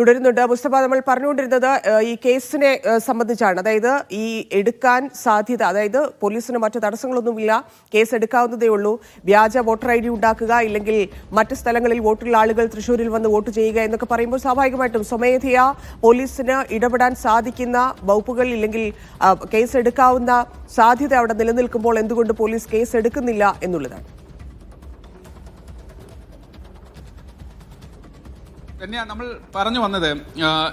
തുടരുന്നുണ്ട്. മുസ്തഫ നമ്മൾ പറഞ്ഞുകൊണ്ടിരുന്നത് ഈ കേസിനെ സംബന്ധിച്ചാണ്. അതായത് ഈ എടുക്കാൻ സാധ്യത അതായത് പോലീസിന് മറ്റു തടസ്സങ്ങളൊന്നുമില്ല കേസ് എടുക്കാവുന്നതേ ഉള്ളൂ. വ്യാജ വോട്ടർ ഐ ഡി ഉണ്ടാക്കുക ഇല്ലെങ്കിൽ മറ്റ് സ്ഥലങ്ങളിൽ വോട്ടുള്ള ആളുകൾ തൃശ്ശൂരിൽ വന്ന് വോട്ട് ചെയ്യുക എന്നൊക്കെ പറയുമ്പോൾ സ്വാഭാവികമായിട്ടും സ്വമേധയാ പോലീസിന് ഇടപെടാൻ സാധിക്കുന്ന വകുപ്പുകൾ ഇല്ലെങ്കിൽ കേസ് എടുക്കാവുന്ന സാധ്യത അവിടെ നിലനിൽക്കുമ്പോൾ എന്തുകൊണ്ട് പോലീസ് കേസ് എടുക്കുന്നില്ല എന്നുള്ളതാണ്. തന്നെയാ നമ്മൾ പറഞ്ഞു വന്നത്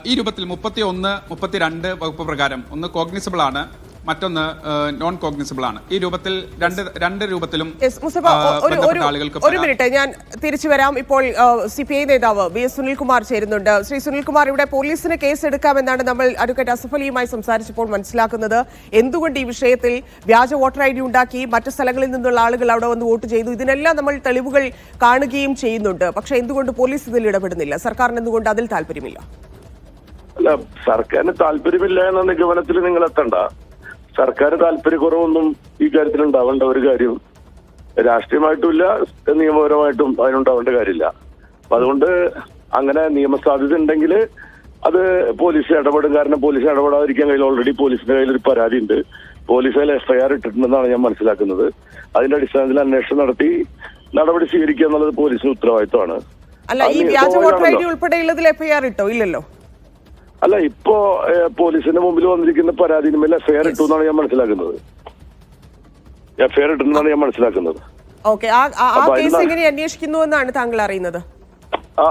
ഈ രൂപത്തിൽ മുപ്പത്തി ഒന്ന് മുപ്പത്തിരണ്ട് വകുപ്പ് പ്രകാരം ഒന്ന് കോഗ്നിസിബിൾ ആണ്. മറ്റൊന്ന് നോൺ കോഗ്നിസിബിൾ ആണ്. ഈ രൂപത്തിൽ രണ്ട് രണ്ട് രൂപത്തിലും ഒരു- ആളുകൾക്ക് ഒരു മിനിറ്റ് ഞാൻ തിരിച്ചു വരാം. ഇപ്പോൾ സി പി ഐ നേതാവ് വി. എസ്. സുനിൽകുമാർ ചേരുന്നുണ്ട്. ശ്രീ സുനിൽകുമാർ ഇവിടെ പോലീസിന് കേസ് എടുക്കാമെന്നാണ് നമ്മൾ അഡ്വക്കേറ്റ് അസഫലിയുമായി സംസാരിച്ചപ്പോൾ മനസ്സിലാക്കുന്നത്. എന്തുകൊണ്ട് ഈ വിഷയത്തിൽ വ്യാജ വോട്ടർ ഐ ഡി ഉണ്ടാക്കി മറ്റു സ്ഥലങ്ങളിൽ നിന്നുള്ള ആളുകൾ അവിടെ വന്ന് വോട്ട് ചെയ്തു? ഇതിനെല്ലാം നമ്മൾ തെളിവുകൾ കാണുകയും ചെയ്യുന്നുണ്ട്. പക്ഷെ എന്തുകൊണ്ട് പോലീസ് ഇതിൽ ഇടപെടുന്നില്ല? സർക്കാരിന് എന്തുകൊണ്ട് അതിൽ താല്പര്യമില്ല? അല്ല സർക്കാരിന് താല്പര്യമില്ല എന്ന നിഗമനത്തിൽ നിങ്ങൾ എത്തണ്ട. സർക്കാർ താല്പര്യക്കുറവൊന്നും ഈ കാര്യത്തിൽ ഉണ്ടാവേണ്ട ഒരു കാര്യം രാഷ്ട്രീയമായിട്ടുമില്ല നിയമപരമായിട്ടും അതിനുണ്ടാവേണ്ട കാര്യമില്ല. അപ്പൊ അതുകൊണ്ട് അങ്ങനെ നിയമസാധ്യത ഉണ്ടെങ്കിൽ അത് പോലീസ് ഇടപെടും. കാരണം പോലീസ് ഇടപെടാതിരിക്കാൻ കയ്യിൽ ഓൾറെഡി പോലീസിന്റെ കയ്യിൽ ഒരു പരാതി ഉണ്ട് പോലീസ് അതിൽ എഫ്ഐആർ ഇട്ടിട്ടുണ്ടെന്നാണ് ഞാൻ മനസ്സിലാക്കുന്നത്. അതിന്റെ അടിസ്ഥാനത്തിൽ അന്വേഷണം നടത്തി നടപടി സ്വീകരിക്കുക എന്നുള്ളത് പോലീസിന് ഉത്തരവാദിത്തമാണ് അല്ല ഈ വ്യാജ വോട്ടർ ഐ ഡി. ഉൾപ്പെടെയുള്ളതിൽ എഫ്ഐആർ ഇട്ടോ? ഇല്ലല്ലോ? അല്ല ഇപ്പോ പോലീസിന്റെ മുമ്പിൽ വന്നിരിക്കുന്ന പരാതിനുമേൽ എഫ്ഐആർ ഇട്ടു എന്നാണ് ഞാൻ മനസ്സിലാക്കുന്നത്. എഫ്ഐആർ ഇട്ടെന്നാണ് ഞാൻ മനസ്സിലാക്കുന്നത്. ഓക്കെ ആ കേസ് എങ്ങനെ അന്വേഷിക്കുന്നു എന്നാണ് താങ്കൾ അറിയുന്നത്?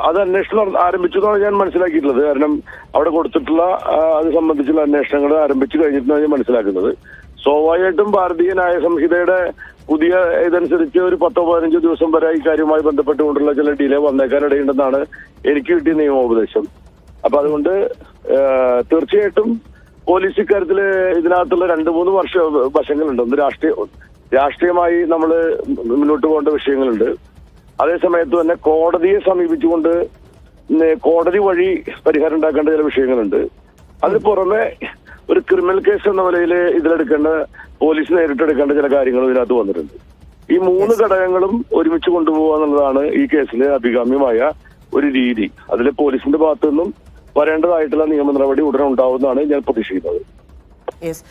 അത് അന്വേഷണം ആരംഭിച്ചതാണ് ആരംഭിച്ചു എന്നാണ് ഞാൻ മനസ്സിലാക്കിയിട്ടുള്ളത്. കാരണം അവിടെ കൊടുത്തിട്ടുള്ള അത് സംബന്ധിച്ചുള്ള അന്വേഷണങ്ങൾ ആരംഭിച്ചു കഴിഞ്ഞിട്ടാണ് ഞാൻ മനസ്സിലാക്കുന്നത്. സ്വാഭാവികമായിട്ടും ഭാരതീയ ന്യായ സംഹിതയുടെ പുതിയ ഇതനുസരിച്ച് ഒരു പത്തോ പതിനഞ്ചോ ദിവസം വരെ ഈ കാര്യവുമായി ബന്ധപ്പെട്ടുകൊണ്ടുള്ള ചില ഡിലേ വന്നേക്കാനിടയുണ്ടെന്നാണ് എനിക്ക് കിട്ടിയ നിയമോപദേശം. അപ്പൊ അതുകൊണ്ട് തീർച്ചയായിട്ടും പോലീസ് ഇക്കാര്യത്തിൽ ഇതിനകത്തുള്ള രണ്ട് മൂന്ന് വർഷ വശങ്ങളുണ്ട്. ഒന്ന് രാഷ്ട്രീയ രാഷ്ട്രീയമായി നമ്മൾ മുന്നോട്ട് പോകേണ്ട വിഷയങ്ങളുണ്ട്. അതേസമയത്ത് തന്നെ കോടതിയെ സമീപിച്ചുകൊണ്ട് കോടതി വഴി പരിഹാരം ഉണ്ടാക്കേണ്ട ചില വിഷയങ്ങളുണ്ട്. അതിന് പുറമെ ഒരു ക്രിമിനൽ കേസ് എന്ന നിലയിൽ ഇതിലെടുക്കേണ്ട പോലീസ് നേരിട്ടെടുക്കേണ്ട ചില കാര്യങ്ങളും ഇതിനകത്ത് വന്നിട്ടുണ്ട്. ഈ മൂന്ന് ഘടകങ്ങളും ഒരുമിച്ച് കൊണ്ടുപോകുക എന്നുള്ളതാണ് ഈ കേസിലെ അഭികാമ്യമായ ഒരു രീതി. അതിൽ പോലീസിന്റെ ഭാഗത്തു നിന്നും വരേണ്ടതായിട്ടുള്ള നിയമ നടപടി ഉടനെ ഉണ്ടാവുമെന്നാണ് ഞാൻ പ്രതീക്ഷിക്കുന്നത്. യെസ്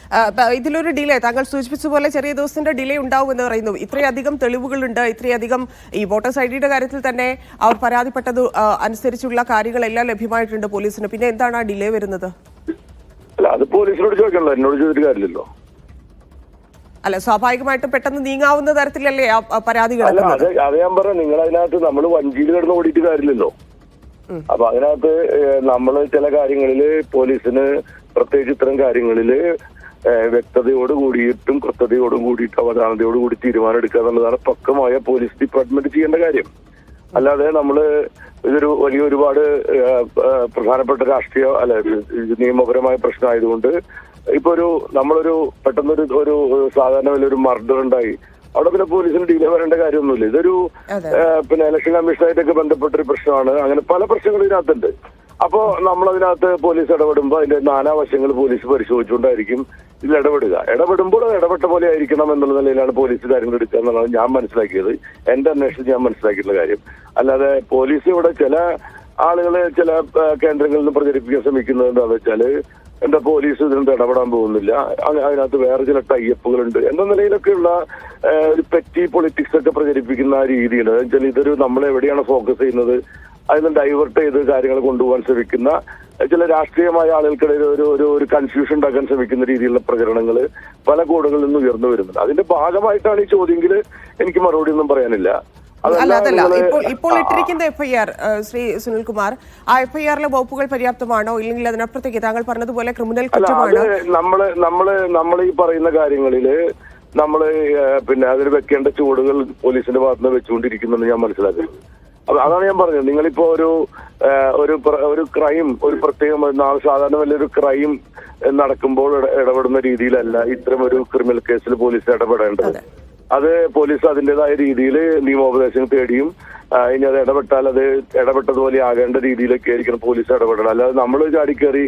ഇതിലൊരു ഡിലേ താങ്കൾ സൂചിപ്പിച്ച പോലെ ചെറിയ ദിവസത്തിന്റെ ഡിലേ ഉണ്ടാവും എന്ന് പറയുന്നു. ഇത്രയധികം തെളിവുകളുണ്ട് ഇത്രയധികം ഈ വോട്ടേഴ്സ് ഐ ഡിയുടെ കാര്യത്തിൽ തന്നെ അവർ പരാതിപ്പെട്ടത് അനുസരിച്ചുള്ള കാര്യങ്ങളെല്ലാം ലഭ്യമായിട്ടുണ്ട് പോലീസിന്. പിന്നെ എന്താണ് ആ ഡിലേ വരുന്നത്? അല്ല അത് പോലീസിനോട് ചോദിക്കണല്ലോ എന്നോട് ചോദിച്ചിട്ട് കാര്യമില്ലല്ലോ. അല്ല സ്വാഭാവികമായിട്ടും പെട്ടെന്ന് നീങ്ങാവുന്ന തരത്തിലല്ലേ പരാതികൾ അതെ ഞാൻ പറഞ്ഞു നിങ്ങൾ അതിനകത്ത് നമ്മൾ വഞ്ചിയിൽ കിടന്ന് ഓടിയിട്ട് കാര്യമില്ലല്ലോ. അപ്പൊ അതിനകത്ത് നമ്മൾ ചില കാര്യങ്ങളിൽ പോലീസിന് പ്രത്യേകിച്ച് ഇത്തരം കാര്യങ്ങളിൽ ഏഹ്, വ്യക്തതയോട് കൂടിയിട്ടും കൃത്യതയോടും കൂടിയിട്ട് അവധാനതയോട് കൂടി തീരുമാനം എടുക്കുക എന്നുള്ളതാണ് പക്കമായ പോലീസ് ഡിപ്പാർട്ട്മെന്റ് ചെയ്യേണ്ട കാര്യം. അല്ലാതെ നമ്മൾ ഇതൊരു വലിയ ഒരുപാട് പ്രധാനപ്പെട്ട രാഷ്ട്രീയ അല്ല നിയമപരമായ പ്രശ്നമായതുകൊണ്ട് ഇപ്പൊ ഒരു നമ്മളൊരു പെട്ടെന്നൊരു ഒരു സാധാരണ വലിയൊരു മർഡർ ഉണ്ടായി. അവിടെ പിന്നെ പോലീസിന് ഡീലേ വരേണ്ട കാര്യമൊന്നുമില്ല. ഇതൊരു പിന്നെ ഇലക്ഷൻ കമ്മീഷനായിട്ടൊക്കെ ബന്ധപ്പെട്ട ഒരു പ്രശ്നമാണ്. അങ്ങനെ പല പ്രശ്നങ്ങളും ഇതിനകത്തുണ്ട്. അപ്പോ നമ്മൾ അതിനകത്ത് പോലീസ് ഇടപെടുമ്പോൾ അതിന്റെ നാനാവശങ്ങൾ പോലീസ് പരിശോധിച്ചുകൊണ്ടായിരിക്കും ഇതിൽ ഇടപെടുക. ഇടപെടുമ്പോൾ അത് ഇടപെട്ട പോലെ ആയിരിക്കണം എന്നുള്ള നിലയിലാണ് പോലീസ് കാര്യങ്ങൾ എടുക്കുക എന്നുള്ളതാണ് ഞാൻ മനസ്സിലാക്കിയത്. എന്റെ അന്വേഷണത്തിൽ ഞാൻ മനസ്സിലാക്കിയിട്ടുള്ള കാര്യം. അല്ലാതെ പോലീസ് ഇവിടെ ചില ആളുകളെ ചില കേന്ദ്രങ്ങളിൽ നിന്ന് പ്രചരിപ്പിക്കാൻ ശ്രമിക്കുന്നത് എന്താണെന്ന് വെച്ചാൽ എന്താ പോലീസ് ഇതിനകത്ത് ഇടപെടാൻ പോകുന്നില്ല. അതിനകത്ത് വേറെ ചില ടൈപ്പുകളുണ്ട് എന്ന നിലയിലൊക്കെയുള്ള ഒരു പെറ്റി പൊളിറ്റിക്സ് ഒക്കെ പ്രചരിപ്പിക്കുന്ന എന്ന് വെച്ചാൽ ഇതൊരു നമ്മൾ എവിടെയാണ് ഫോക്കസ് ചെയ്യുന്നത്? അതിന് ഡൈവേർട്ട് ചെയ്ത് കാര്യങ്ങൾ കൊണ്ടുപോകാൻ ശ്രമിക്കുന്ന ചില രാഷ്ട്രീയമായ ആളുകൾക്കിടയിൽ ഒരു ഒരു ഒരു കൺഫ്യൂഷൻ ഉണ്ടാക്കാൻ ശ്രമിക്കുന്ന രീതിയിലുള്ള പ്രചരണങ്ങൾ പല കോടുകളിൽ നിന്ന് ഉയർന്നു വരുന്നുണ്ട്. അതിന്റെ ഭാഗമായിട്ടാണ് ഈ ചോദ്യമെങ്കിൽ എനിക്ക് മറുപടി ഒന്നും പറയാനില്ല. അല്ല അതല്ല. ഇപ്പോൾ ഇപ്പോൾ എഫ് ഇട്ടിരിക്കുന്ന എഫ്ഐആർ ശ്രീ സുനിൽകുമാർ ആ എഫ്ഐആറിലെ വകുപ്പുകൾ പര്യാപ്തമാണോ? ഇല്ലെങ്കിൽ അതിനപ്പുറത്തേക്ക് താങ്കൾ പറഞ്ഞതുപോലെ ക്രിമിനൽ കുറ്റമാണ്? നമ്മൾ നമ്മൾ നമ്മൾ ഈ പറയുന്ന കാര്യങ്ങളിൽ നമ്മൾ ഏഹ്, പിന്നെ അതിൽ വെക്കേണ്ട ചൂടുകൾ പോലീസിന്റെ ഭാഗത്ത് നിന്ന് വെച്ചുകൊണ്ടിരിക്കുന്നുണ്ട് ഞാൻ മനസ്സിലാക്കുന്നത്. അപ്പൊ അതാണ് ഞാൻ പറഞ്ഞത്. നിങ്ങളിപ്പോ ഒരു ഒരു ഒരു ക്രൈം ഒരു പ്രത്യേകം നാളെ സാധാരണ വലിയൊരു ക്രൈം നടക്കുമ്പോൾ ഇട- ഇടപെടുന്ന രീതിയിലല്ല ഇത്തരം ഒരു ക്രിമിനൽ കേസിൽ പോലീസ് ഇടപെടേണ്ടത്. അത്. പോലീസ് അതിന്റെതായ രീതിയിൽ നിയമോപദേശം തേടിയും ഇനി അത് ഇടപെട്ടാൽ അത് ഇടപെട്ടതുപോലെ ആകേണ്ട രീതിയിലൊക്കെ ആയിരിക്കണം പോലീസ് ഇടപെടണം അല്ലാതെ നമ്മൾ ചാടിക്കേറി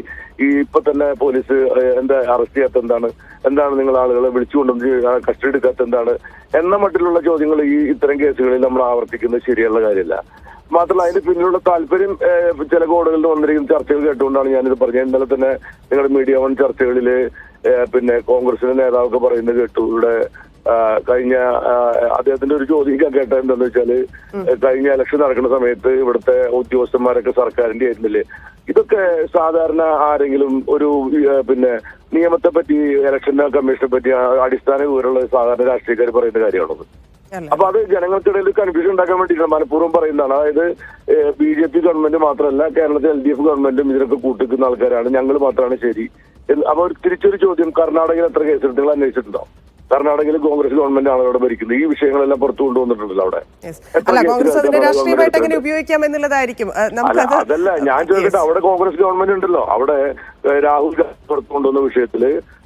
ഈ ഇപ്പൊ തന്നെ പോലീസ് എന്താ അറസ്റ്റ് ചെയ്യാത്ത എന്താണ്? എന്താണ് നിങ്ങൾ ആളുകളെ വിളിച്ചുകൊണ്ടുവന്ന് കസ്റ്റഡി എടുക്കാത്ത എന്താണ്? എന്ന മട്ടിലുള്ള ചോദ്യങ്ങൾ ഈ ഇത്തരം കേസുകളിൽ നമ്മൾ ആവർത്തിക്കുന്നത് ശരിയുള്ള കാര്യമല്ല. മാത്രമല്ല അതിന് പിന്നിലുള്ള താല്പര്യം ചില കോടുകളിൽ വന്നിരിക്കുന്ന ചർച്ചകൾ കേട്ടുകൊണ്ടാണ് ഞാനിത് പറഞ്ഞത്. ഇന്നലെ തന്നെ നിങ്ങളുടെ മീഡിയ വൺ ചർച്ചകളിൽ പിന്നെ കോൺഗ്രസിന്റെ നേതാവൊക്കെ പറയുന്നത് കേട്ടു. ഇവിടെ കഴിഞ്ഞ അദ്ദേഹത്തിന്റെ ഒരു ചോദ്യം ഞാൻ കേട്ടത് എന്താന്ന് വെച്ചാൽ കഴിഞ്ഞ ഇലക്ഷൻ നടക്കുന്ന സമയത്ത് ഇവിടുത്തെ ഉദ്യോഗസ്ഥന്മാരൊക്കെ സർക്കാരിന്റെ ആയിരുന്നില്ലേ? ഇതൊക്കെ സാധാരണ ആരെങ്കിലും ഒരു പിന്നെ നിയമത്തെ പറ്റി ഇലക്ഷൻ കമ്മീഷനെ പറ്റി അടിസ്ഥാന വിവരമുള്ള സാധാരണ രാഷ്ട്രീയക്കാർ പറയുന്ന കാര്യമാണത് അപ്പൊ അത് ജനങ്ങൾക്കിടയിൽ കൺഫ്യൂഷൻ ഉണ്ടാക്കാൻ വേണ്ടിയിട്ടാണ് മനഃപൂർവം പറയുന്നതാണ്. അതായത് ബി ജെ പി ഗവൺമെന്റ് മാത്രമല്ല കേരളത്തിലെ എൽ ഡി എഫ് ഗവൺമെന്റും ഇതിനൊക്കെ കൂട്ടിക്കുന്ന ആൾക്കാരാണ്. ഞങ്ങൾ മാത്രമാണ് ശരി. അപ്പൊ ഒരു തിരിച്ചൊരു ചോദ്യം കർണാടകയിൽ എത്ര കേസെടുത്തുകൾ അന്വേഷിച്ചിട്ടുണ്ടോ? കർണാടകയിൽ കോൺഗ്രസ് ഗവൺമെന്റ് ആണ് അവിടെ ഭരിക്കുന്നത്. ഈ വിഷയങ്ങളെല്ലാം പുറത്തു കൊണ്ടുവന്നിട്ടുണ്ടല്ലോ അവിടെ. അതല്ല ഞാൻ ചോദിക്കട്ടെ അവിടെ കോൺഗ്രസ് ഗവൺമെന്റ് ഉണ്ടല്ലോ. അവിടെ രാഹുൽ ഗാന്ധി പുറത്തു കൊണ്ടുവന്ന വിഷയത്തിൽ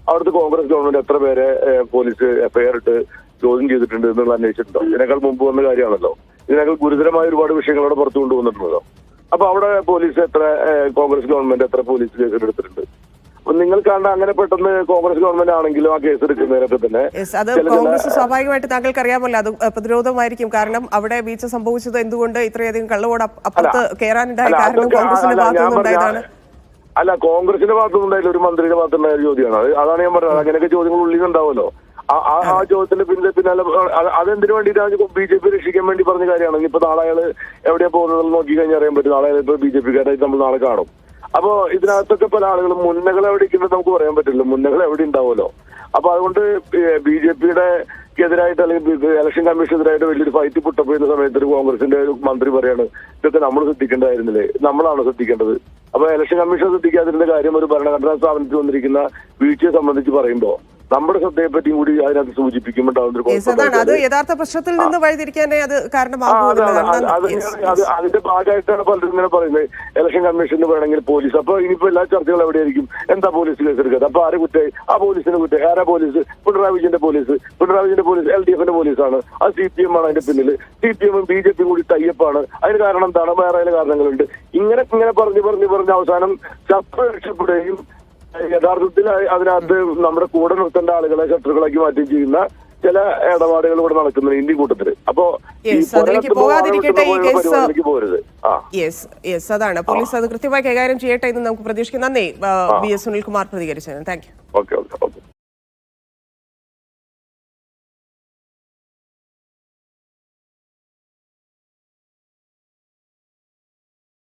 അവിടുത്തെ കോൺഗ്രസ് ഗവൺമെന്റ് എത്ര പേരെ പോലീസ് എഫ്ഐആർ ഇട്ട് ചോദ്യം ചെയ്തിട്ടുണ്ട് എന്നുള്ള അന്വേഷിച്ചിട്ടുണ്ടോ? ഇതിനേക്കാൾ മുമ്പ് വന്ന കാര്യമാണല്ലോ. ഇതിനേക്കാൾ ഗുരുതരമായ ഒരുപാട് വിഷയങ്ങൾ അവിടെ പുറത്തു കൊണ്ടുവന്നിട്ടുണ്ടല്ലോ. അപ്പൊ അവിടെ പോലീസ് എത്ര കോൺഗ്രസ് ഗവൺമെന്റ് എത്ര പോലീസ് കേസ് എടുത്തിട്ടുണ്ട് അപ്പൊ നിങ്ങൾ കണ്ട അങ്ങനെ പെട്ടെന്ന് കോൺഗ്രസ് ഗവൺമെന്റ് ആണെങ്കിലും ആ കേസ് എടുക്കുന്നതിനൊക്കെ തന്നെ അത് കോൺഗ്രസ് സ്വാഭാവികമായിട്ട് താങ്കൾക്ക് അറിയാമല്ലോ അത് പ്രതിരോധമായിരിക്കും. കാരണം അവിടെ വീഴ്ച സംഭവിച്ചത് എന്തുകൊണ്ട് ഇത്രയധികം കള്ളവോട് അപ്പ- അപ്പുറത്ത് കയറാനുണ്ടായ അല്ല, കാരണം കോൺഗ്രസിന്റെ അല്ല, ഭാഗത്തു ഞാൻ പറഞ്ഞ- നിന്നുണ്ടായതാണ് അല്ല കോൺഗ്രസിന്റെ ഭാഗത്തുനിന്നുണ്ടായില്ല ഒരു മന്ത്രിയുടെ ഭാഗത്തുണ്ടായ ഒരു ചോദ്യമാണ്. അത് അതാണ് ഞാൻ പറഞ്ഞത്. അങ്ങനെയൊക്കെ ചോദ്യങ്ങൾ ഉള്ളിൽ ഉണ്ടാവുമല്ലോ ആ- ചോദ്യത്തിന്റെ പിന്നിലെ പിന്നാലെ അത് അതെന്തിനു വേണ്ടിയിട്ടാണ് ബി ജെ പി രക്ഷിക്കാൻ വേണ്ടി പറഞ്ഞ കാര്യമാണ്? ഇനിയിപ്പോ നാളെ അയാൾ എവിടെയാ പോകുന്നത് നോക്കി കഴിഞ്ഞാൽ അറിയാൻ പറ്റും. നാളെ ഇപ്പൊ ബി ജെ പിക്കാരായിട്ട് നമ്മൾ നാളെ കാണും. അപ്പോ ഇതിനകത്തൊക്കെ പല ആളുകളും മുന്നകൾ എവിടെ ഇരിക്കുന്നത് നമുക്ക് പറയാൻ പറ്റില്ല. മുന്നകൾ എവിടെ ഉണ്ടാവുമല്ലോ അപ്പൊ അതുകൊണ്ട് ബി ജെ പിയുടെ എതിരായിട്ട് അല്ലെങ്കിൽ ഇലക്ഷൻ കമ്മീഷനെതിരായിട്ട് വലിയൊരു ഫൈറ്റ് പുട്ടപ്പോയിരുന്ന സമയത്ത് ഒരു കോൺഗ്രസിന്റെ ഒരു മന്ത്രി പറയാണ് ഇതൊക്കെ നമ്മൾ ശ്രദ്ധിക്കേണ്ടതായിരുന്നില്ലേ? നമ്മളാണ് ശ്രദ്ധിക്കേണ്ടത്? അപ്പൊ ഇലക്ഷൻ കമ്മീഷൻ ശ്രദ്ധിക്കാതിരുന്ന കാര്യം ഒരു ഭരണഘടനാ സ്ഥാപനത്തിൽ വന്നിരിക്കുന്ന വീഴ്ചയെ സംബന്ധിച്ച് പറയുമ്പോൾ നമ്മുടെ ശ്രദ്ധയെ പറ്റിയും കൂടി അതിനകത്ത് സൂചിപ്പിക്കുമ്പോൾ അത് യഥാർത്ഥ പ്രശ്നത്തിൽ നിന്ന് വഴിതിരിക്കാനേ അത് കാരണമാകും. അതിന്റെ ഭാഗമായിട്ടാണ് പലരും ഇങ്ങനെ പറയുന്നത്. ഇലക്ഷൻ കമ്മീഷന് വേണമെങ്കിൽ പോലീസ്. അപ്പൊ ഇനിയിപ്പോ എല്ലാ ചർച്ചകളും എവിടെയായിരിക്കും? എന്താ പോലീസ് കേസെടുക്കുന്നത് അപ്പൊ ആരെ കുറ്റ? ആ പോലീസിന് കുറ്റ. ആരാ പോലീസ്? പിണറായി വിജയന്റെ പോലീസ്. പിണറായി വിജയന്റെ പോലീസ് എൽ ഡി എഫിന്റെ പോലീസാണ്. അത് സി പി എം ആണ് അതിന്റെ പിന്നിൽ സി പി എമ്മും ബി ജെ പിയും കൂടി തയ്യപ്പാണ് അതിന് കാരണം എന്താണ്? വേറെ കാരണങ്ങളുണ്ട്. ഇങ്ങനെ ഇങ്ങനെ പറഞ്ഞു പറഞ്ഞു പറഞ്ഞ് അവസാനം ശത്രു രക്ഷപ്പെടുകയും യഥാർത്ഥത്തിൽ അതിനകത്ത് നമ്മുടെ കൂടെ നിർത്തേണ്ട ആളുകളെ ശത്രുക്കളാക്കി മാറ്റുകയും ചെയ്യുന്ന ചില ഇടപാടുകൾ ഇവിടെ നടക്കുന്നുണ്ട് ഇന്ത്യ കൂട്ടത്തിൽ. അപ്പൊ യെസ് അതാണ്. പോലീസ് അത് കൃത്യമായി കൈകാര്യം ചെയ്യട്ടെ എന്ന് നമുക്ക് പ്രതീക്ഷിക്കാം നന്ദി B S Sunilkumar പ്രതികരിച്ചതിന്. Thank you okay okay okay.